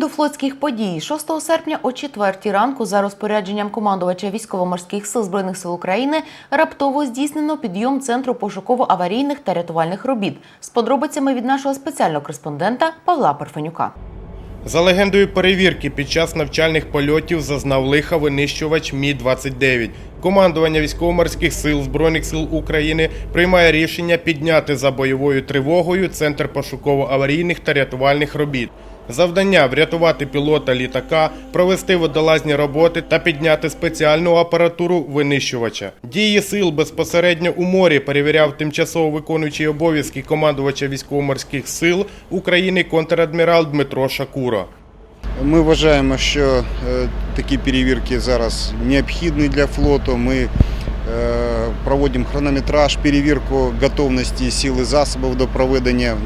До флотських подій 6 серпня о 4 ранку за розпорядженням командувача військово-морських сил збройних сил України раптово здійснено підйом центру пошуково-аварійних та рятувальних робіт з подробицями від нашого спеціального кореспондента Павла Парфенюка. За легендою перевірки, під час навчальних польотів зазнав лиха винищувач Мі-29. Командування військово-морських сил Збройних сил України приймає рішення підняти за бойовою тривогою центр пошуково-аварійних та рятувальних робіт. Завдання врятувати пілота літака, провести водолазні роботи та підняти спеціальну апаратуру винищувача. Дії сил безпосередньо у морі перевіряв тимчасово виконуючий обов'язки командувача військово-морських сил України контрадмірал Дмитро Шакуро. Ми вважаємо, що е, такі перевірки зараз необхідні для флоту. Ми е, проводимо хронометраж, перевірку готовності сил і засобів до проведення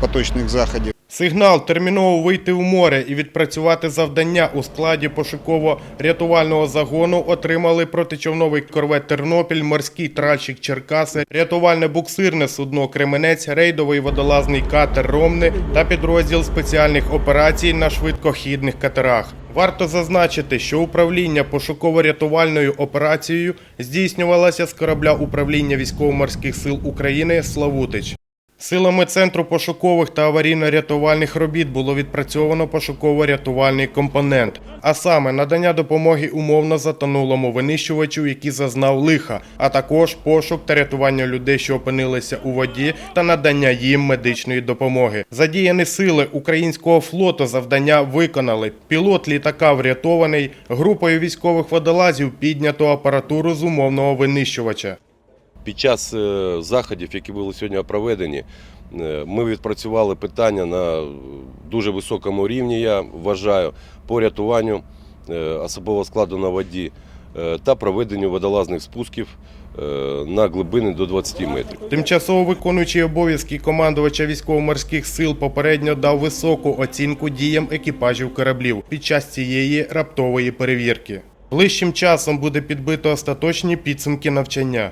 поточних заходів. Сигнал терміново вийти в море і відпрацювати завдання у складі пошуково-рятувального загону отримали протичовновий корвет Тернопіль, морський тральщик Черкаси, рятувальне буксирне судно Кременець, рейдовий водолазний катер Ромни та підрозділ спеціальних операцій на швидкохідних катерах. Варто зазначити, що управління пошуково-рятувальною операцією здійснювалося з корабля управління військово-морських сил України Славутич. Силами Центру пошукових та аварійно-рятувальних робіт було відпрацьовано пошуково-рятувальний компонент, а саме надання допомоги умовно затонулому винищувачу, який зазнав лиха, а також пошук та рятування людей, що опинилися у воді, та надання їм медичної допомоги. Задіяні сили українського флоту завдання виконали. Пілот літака врятований, групою військових водолазів піднято апаратуру з умовного винищувача. Під час е, заходів, які були сьогодні проведені, е, ми відпрацювали питання на дуже високому рівні, я вважаю, по рятуванню е, особового складу на воді та проведенню водолазних спусків на глибини до 20 метрів. Тимчасово виконуючий обов'язки командувача військово-морських сил попередньо дав високу оцінку діям екіпажів кораблів під час цієї раптової перевірки. Ближчим часом буде підбито остаточні підсумки навчання.